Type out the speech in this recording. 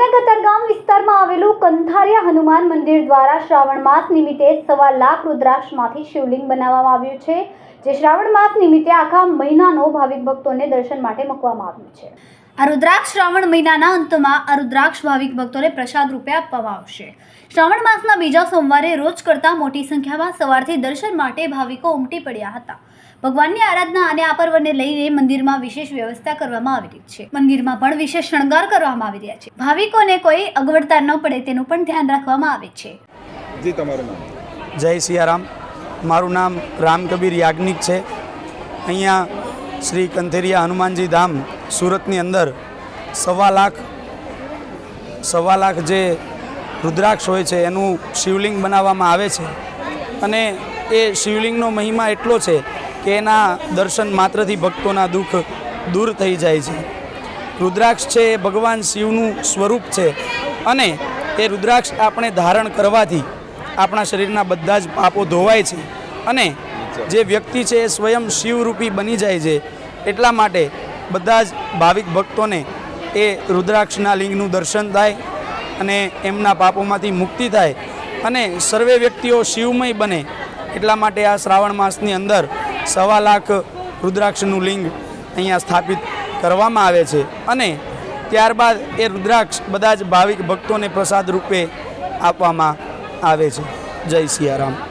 સુરતના કતારગામ વિસ્તારમાં આવેલું કંથારિયા હનુમાન મંદિર દ્વારા શ્રાવણ માસ નિમિત્તે સવા લાખ રુદ્રાક્ષમાંથી શિવલિંગ બનાવવામાં આવ્યું છે, જે શ્રાવણ માસ નિમિત્તે આખા મહિનાનો ભાવિક ભક્તોને દર્શન માટે મૂકવામાં આવ્યું છે. આ રુદ્રાક્ષ શ્રાવણ મહિનાના અંતમાં આ રુદ્રાક્ષ ભાવિક ભક્તોને પ્રસાદ રૂપે આપવામાં આવશે. શ્રાવણ માસના બીજા સોમવારે રોજ કરતાં મોટી સંખ્યામાં સવારથી દર્શન માટે ભાવિકો ઉમટી પડ્યા હતા. ભગવાનની આરાધના અને આ પર્વને લઈને મંદિરમાં વિશેષ વ્યવસ્થા કરવામાં આવી રહી છે. મંદિરમાં પણ વિશેષ શણગાર કરવામાં આવી રહ્યા છે. ભાવિકોને કોઈ અગવડતા ન પડે તેનું પણ ધ્યાન રાખવામાં આવે છે. જી તમારું નામ? જય સિયારામ. મારું નામ રામકબીર યાજ્ઞિક છે. અહીંયા શ્રી કંથેરિયા હનુમાનજી ધામ સુરતની અંદર સવા લાખ સવા લાખ જે રુદ્રાક્ષ હોય છે, એનું શિવલિંગ બનાવવામાં આવે છે. અને એ શિવલિંગનો મહિમા એટલો છે કે એના દર્શન માત્રથી ભક્તોના દુઃખ દૂર થઈ જાય છે. રુદ્રાક્ષ છે એ ભગવાન શિવનું સ્વરૂપ છે અને એ રુદ્રાક્ષ આપણે ધારણ કરવાથી આપણા શરીરના બધા જ પાપો ધોવાય છે. અને જે વ્યક્તિ છે એ સ્વયં શિવરૂપી બની જાય છે. એટલા માટે બધા જ ભાવિક ભક્તોને એ રુદ્રાક્ષના લિંગનું દર્શન થાય અને એમના પાપોમાંથી મુક્તિ થાય અને સર્વે વ્યક્તિઓ શિવમય બને એટલા માટે આ શ્રાવણ માસની અંદર સવા લાખ રુદ્રાક્ષનું લિંગ અહીંયા સ્થાપિત કરવામાં આવે છે અને ત્યારબાદ એ રુદ્રાક્ષ બધા જ ભાવિક ભક્તોને પ્રસાદ રૂપે આપવામાં આવે છે. જય સિયારામ.